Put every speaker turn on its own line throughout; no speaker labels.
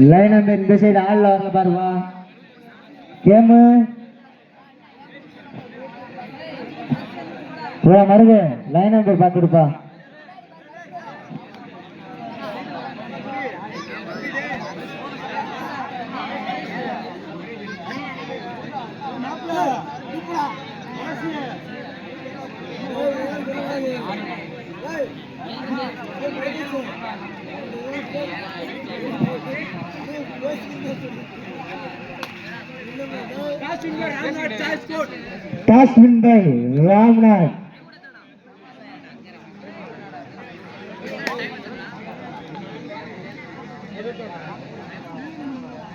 Line number இந்த side ஆள்ல வரல பாருவா கேமு பூரா மருது லைன் நம்பர் பார்த்துருப்பா டாஸ் வின் பை ராம்நாத்.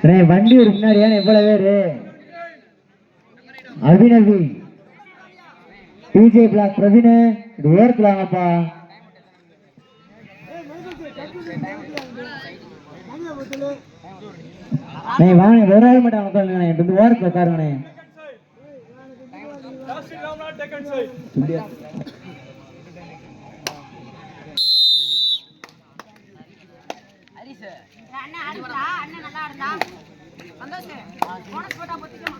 ரே வண்டி ஒரு முன்னாடி ஏன் எவ்வளவு பேரு. அபிநவி. DJ block Praveen. இது ஓரத்துலாங்கப்பா நீ வாங்க ஒரு ஆள் மட்டும் உட்காருங்கண்ணே. இது ஓரத்தில் உட்காருங்கண்ணே.
அண்ணன் நல்லா ஆடுறா சந்தோஷம் போனஸ் போட்டா பொத்திக்கமா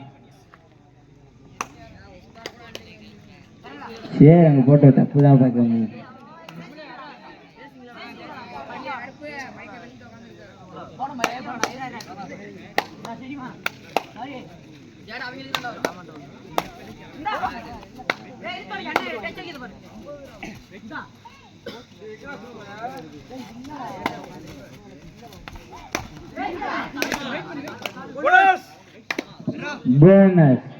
சரி
அங்கே போட்டோ தப்பு தான் பார்க்க போனஸ்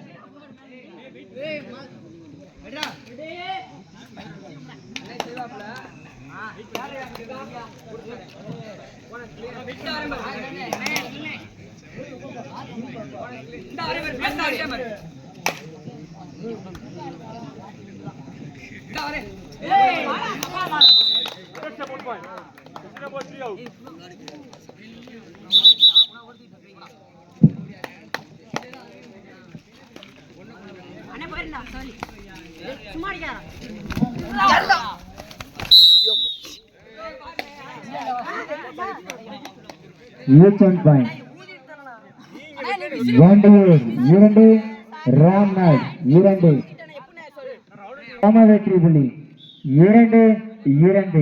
அண்ணே போயிருந்தா சாரி சும்மா அடிக்காரா
யூத் ஒன் பாயிண்ட் வண்டியூர் இரண்டு ராம்நாத் இரண்டு. சம வெற்றி புள்ளி இரண்டு இரண்டு.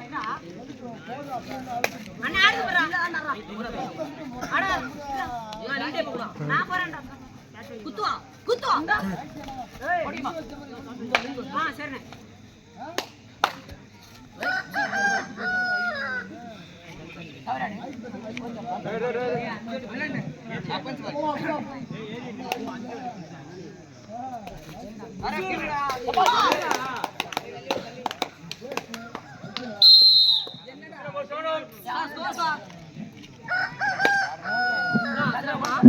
அண்ணே ஆடுது குத்துவா. குத்துவா. ஆ சரிண்ணே
வண்டியூர்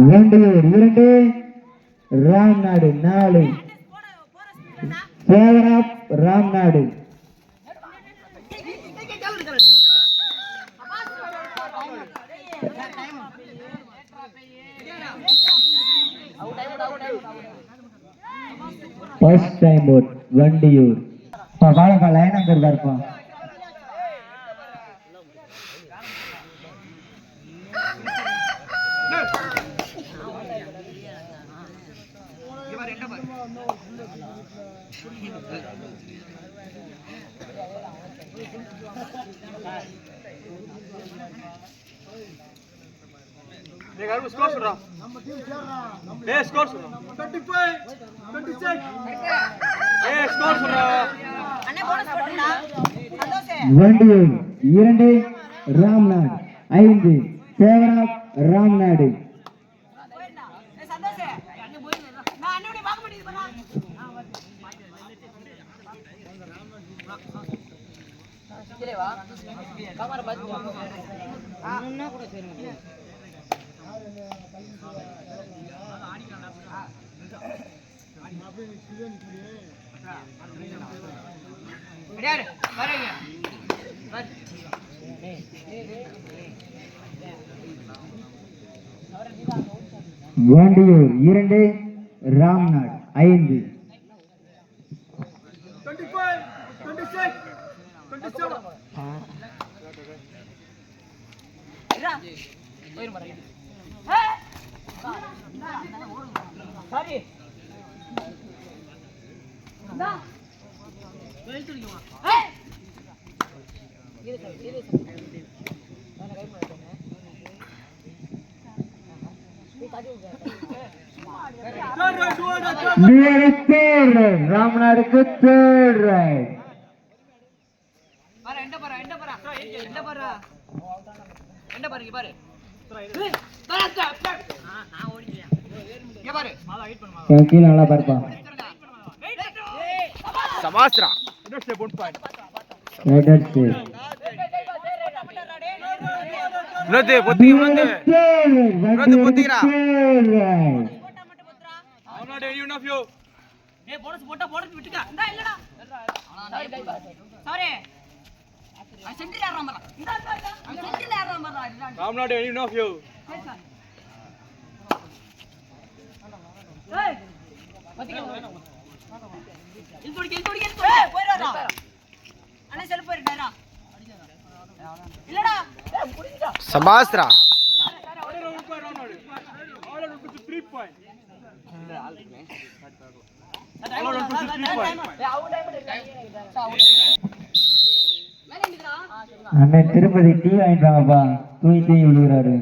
இரண்டு இரண்டு. ராம்நாடு நாலு. Favour of Ramnad. First time boat Vandiyur பா பாலப்பா லைன் அங்க இருப்பாருப்பா
டேய் கருப்பு ஸ்கோர் சொல்றா. டேய் ஸ்கோர் சொல்றா. 35 26 டேய் ஸ்கோர் சொல்றா.
அண்ணே போனஸ் போட்டுடா சந்தோஷ்
வண்டியூர் ராம்நாத் ஐந்து சேவராப் ராம்நாடு
போயிடா ஏய் சந்தோஷ் அண்ணே போயிடு நான் அண்ணனுடைய பார்க்க முடியுது பண்ணா கிடையாது வரீங்க
வண்டியூர் இரண்டு ராம்நாத் ஐந்து
25 26 27
இருடா போயிரு மரம் சாரி இந்தா வெயில் துடிக்குமா ஏய் இரு
right,
தேர்ட் ரைட் ராம்நாடுக்கு தேர்ட் ரைட்
பாரு எண்ட பாரு எண்ட பாரு எண்ட பாரு எண்ட பாரு இங்க பாரு.
கீழே நல்லா
சமாஸ்ரா இன்னொரு பொத்தி இன்னொரு பொத்திக்கிறா.
போனஸ் போட்டா போனஸ் இல்லடா. சாரி இந்தா இந்தா இந்தா. அவன் சென்டில் ஏறான் பாரு இல்லடா
I'm not any of you.
சரி சார் ஏய் பாத்தீங்களா இது துடிக்க இது துடிக்க ஏய் போயிராடா அண்ணா செல்ஃப் போயிடுடா இல்லடா ஏய் புடிடா
சபாஸ்ரா Order one point, one order. Order one to three point. Order one to three point.
ஏய் அவுட் டைம் மேலே நிக்குடா
அண்ணன் திருப்பதி டீ வாங்கிட்டு வாங்கப்பா. தூங்கி தூங்கி விழுகிறாரு.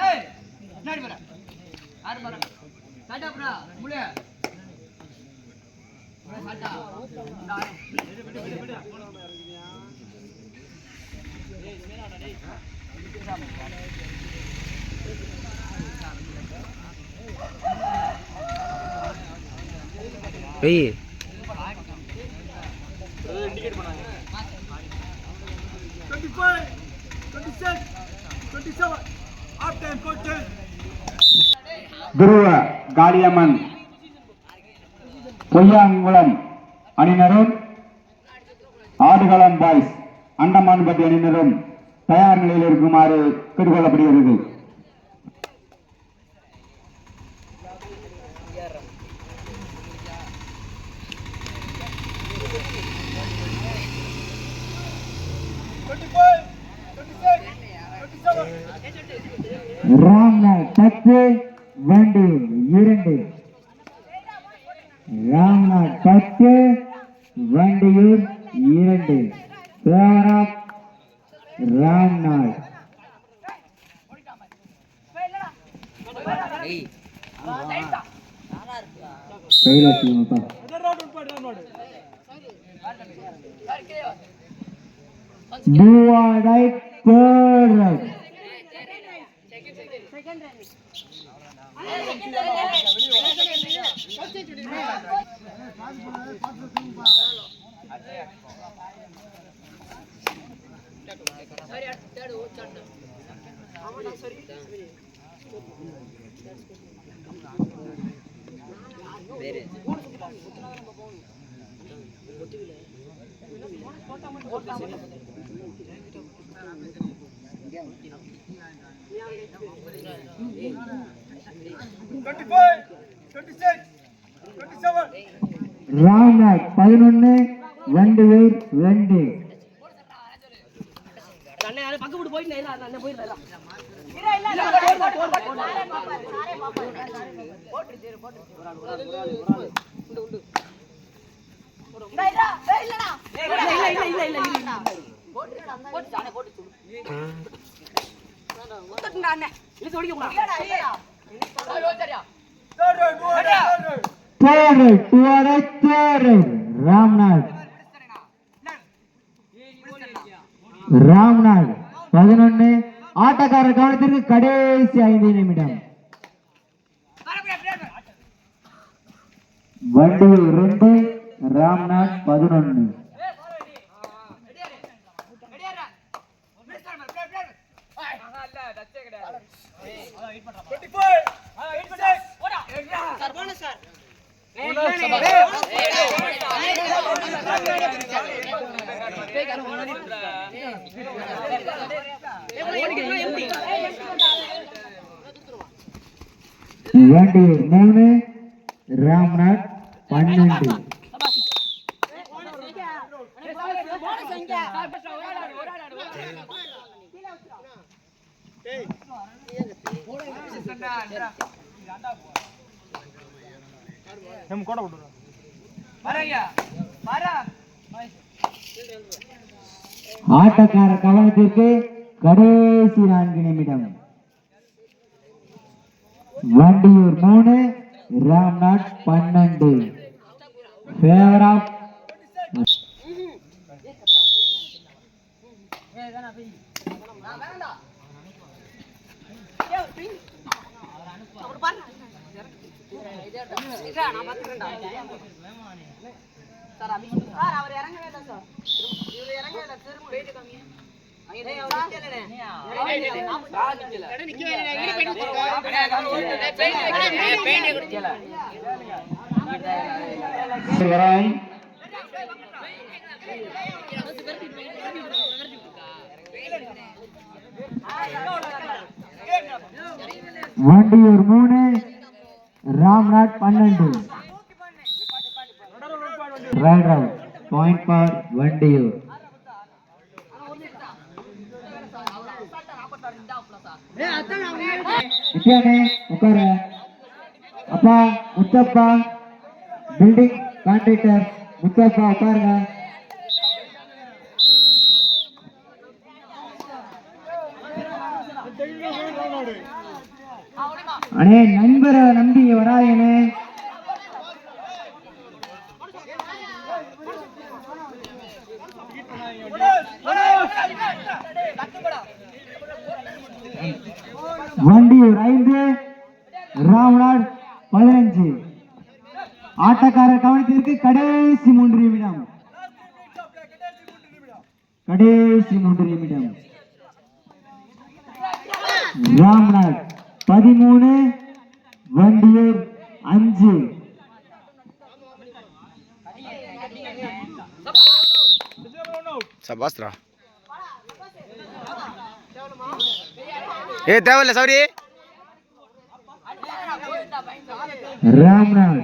ஏய் முன்னாடி
துருவ காளியம்மன் பொய்யாங்குளம் அணியினரும் ஆடுகளம் பாய்ஸ் அண்டமான்பட்டி அணியினரும் தயார் நிலையில் இருக்குமாறு கேட்டுக்கொள்ளப்படுகிறது.
ராம்நாத் பத்து கையில் வச்சுக்கோங்கப்பா சரி பதினொன்னு ரெண்டு
பேர் ரெண்டு அண்ணன் பக்கம் போயிட்டு அண்ணன் போயிடலாம்
தேரை துவரை தேரை ராம்நாத் ராம்நாத் பதினொன்னு ஆட்டக்காரர் கவனத்திற்கு கடைசி ஐந்து நிமிடம் வண்டியில் ரெண்டு ராம்நாத் பதினொன்னு
சார் போன சார்
வண்டியூர் மூணு ராம்நாத் பன்னெண்டு.
நம்ம கோட விட்டுறோம்
ஆட்டக்காரர் கவனத்திற்கு கடைசி நான்கு நிமிடம். வண்டியூர் மூணு ராம்நாத் பன்னெண்டு. ஃபேவர் ஆஃப்
சார் சார் அவர் இறங்கவே இல்லை சார் இவர் இறங்கவே இல்லை திரும்ப வெயிட் கம்மி ஐயே
வண்டியூர் மூணு. ராம்நாத் பன்னெண்டு. ரைட் அவுட் பாயிண்ட் பார் வண்டியூர் உட்கார அப்பா முத்தப்பா பில்டிங் கான்ட்ராக்டர் முத்தப்பா உட்காருங்க அண்ணே நண்பரை நம்பி வராதேனே வண்டியூர் ஐந்து ராம்நாத் பதினஞ்சு. ஆட்டக்காரர் கவனத்திற்கு கடைசி மூன்று நிமிடம். கடைசி மூன்று நிமிடம் ராம்நாத் பதிமூணு வண்டியூர் அஞ்சு
சபாஸ்ரா ஏ தேவையில்ல சாரி.
ராம்நாத்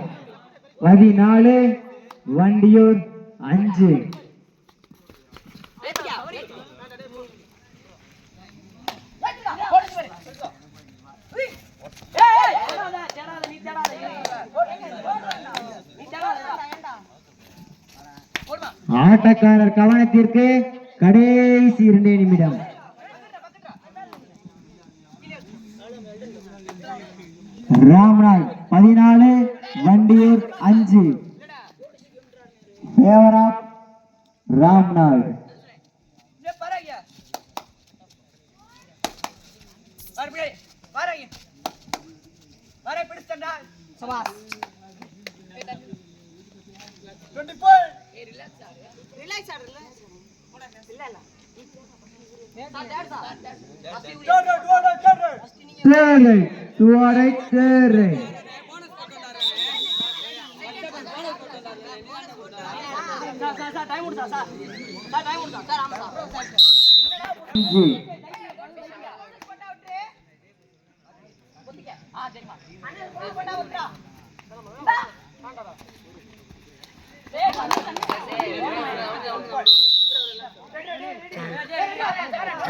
பதினாலு வண்டியூர் அஞ்சு. ஆட்டக்காரர் கவனத்திற்கு கடைசி இரண்டே நிமிடம். ராம்ராய் பதினாலு வண்டியூர் அஞ்சு. ராம்நாள் ஆஃப் ராம்நாத்
சபாஸ் ரிலாக்ஸ் ஆடு ரிலாக்ஸ் இல்ல இல்ல. சார் டேட் சார்
தேரை துவரை தேரை
சார் சார் சார் டைம் கொடுத்தா சார் சார் டைம் கொடுத்தா சார் ஆமா சார்
அஞ்சு
ஆ சரிம்மா. அண்ணன் போட்டா விட்டுறா.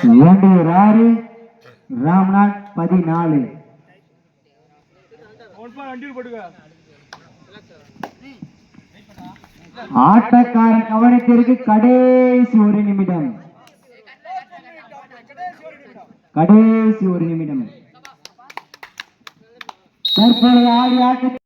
இரண்டு ஆறு ராம்நாத் பதினாலு. ஆட்டக்கார கவனத்திற்கு கடைசி ஒரு நிமிடம். கடைசி ஒரு நிமிடம். தற்பொழுது ஆடி ஆட்டத்தில்